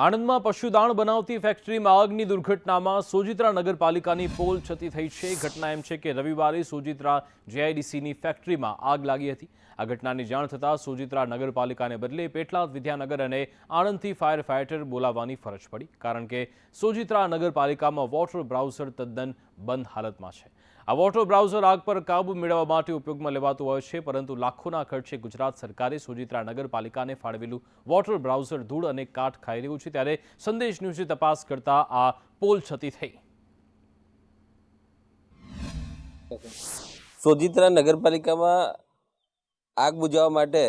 આણંદમાં પશુદાણ બનાવતી ફેક્ટરીમાં આગની દુર્ઘટનામાં સોજિત્રા નગરપાલિકાની પોલ છતી થઈ છે. ઘટના એમ છે કે રવિવારે સોજિત્રા જેઆઈડીસીની ફેક્ટરીમાં આગ લાગી હતી. આ ઘટનાની જાણ થતાં સોજિત્રા નગરપાલિકાને બદલે પેટલાદ વિદ્યાનગર અને આણંદથી ફાયર ફાઇટર બોલાવવાની ફરજ પડી, કારણ કે સોજિત્રા નગરપાલિકામાં વોટર બ્રાઉઝર તદ્દન બંધ હાલતમાં છે. આ વોટર બ્રાઉઝર આગ પર કાબુ મેળવવા માટે ઉપયોગમાં લેવાતું હોય છે, પરંતુ લાખોના ખર્ચે ગુજરાત સરકારે સુજિત્રા નગરપાલિકાને ફાળવેલું વોટર બ્રાઉઝર ધૂળ અને કાટ ખાઈ રહ્યું છે. ત્યારે સંદેશ ન્યૂઝે તપાસ કરતા આ પોલ છતી થઈ. સોજિત્રા નગરપાલિકામાં આગ બુજાવવા માટે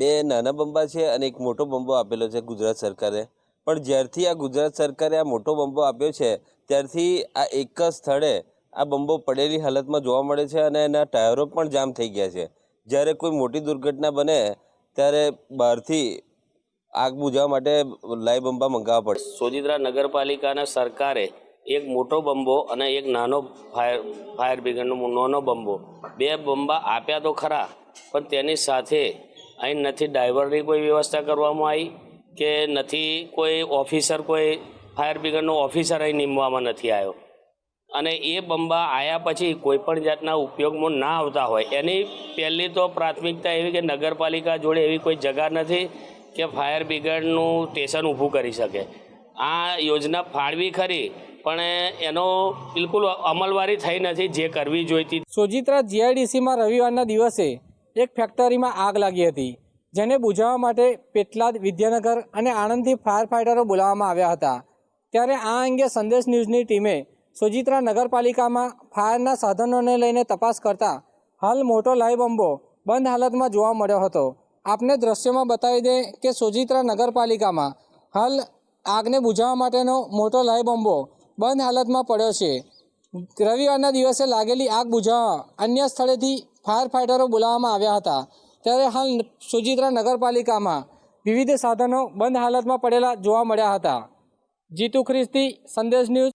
બે નાના બંબા છે અને એક મોટો બંબો આપેલો છે ગુજરાત સરકારે. પણ જ્યારથી આ ગુજરાત સરકારે આ મોટો બંબો આપ્યો છે, ત્યારથી આ એક જ સ્થળે આ બંબો પડેલી હાલતમાં જોવા મળે છે અને એના ટાયરો પણ જામ થઈ ગયા છે. જ્યારે કોઈ મોટી દુર્ઘટના બને, ત્યારે બહારથી આગ બુઝાવવા માટે લાઈ બંબા મંગાવવા પડે. સોજિત્રા નગરપાલિકાના સરકારે એક મોટો બંબો અને એક નાનો ફાયર ફાયર બ્રિગેડનો નાનો બંબો, બે બંબા આપ્યા તો ખરા, પણ તેની સાથે અહીં નથી ડ્રાઈવરની કોઈ વ્યવસ્થા કરવામાં આવી. કે નથી કોઈ ઓફિસર, કોઈ ફાયર બ્રિગેડનો ઓફિસર અહીં નીમવામાં નથી આવ્યો. અને એ બંબા આવ્યા પછી કોઈ પણ જાતના ઉપયોગમાં ના આવતા હોય. એની પહેલી તો પ્રાથમિકતા એવી કે નગરપાલિકા જોડે એવી કોઈ જગા નથી કે ફાયર બ્રિગેડનું સ્ટેશન ઊભું કરી શકે. આ યોજના ફાળવી ખરી, પણ એનો બિલકુલ અમલવારી થઈ નથી, જે કરવી જોઈતી સોજિત્રા જીઆઈડીસીમાં રવિવારના દિવસે એક ફેક્ટરીમાં આગ લાગી હતી. જેને બુઝાવવા માટે પેટલાદ, વિદ્યાનગર અને આણંદથી ફાયર ફાઇટરો બોલાવવામાં આવ્યા હતા. ત્યારે આ અંગે સંદેશ ન્યૂઝની ટીમે સોજિત્રા નગરપાલિકામાં ફાયરના સાધનોને લઈને તપાસ કરતા હાલ મોટો લાઈવ બંબો બંધ હાલતમાં જોવા મળ્યો હતો. આપને દ્રશ્યમાં બતાવી દે કે સોજિત્રા નગરપાલિકામાં હાલ આગને બુઝાવવા માટેનો મોટો લાઈવ બંબો બંધ હાલતમાં પડ્યો છે. રવિવારના દિવસે લાગેલી આગ બુઝાવવા અન્ય સ્થળેથી ફાયર ફાઇટરો બોલાવવામાં આવ્યા હતા. ત્યારે હાલ સુજિત્રા નગરપાલિકામાં વિવિધ સાધનો બંધ હાલતમાં પડેલા જોવા મળ્યા હતા. જીતુ ખ્રિસ્તી, સંદેશ ન્યૂઝ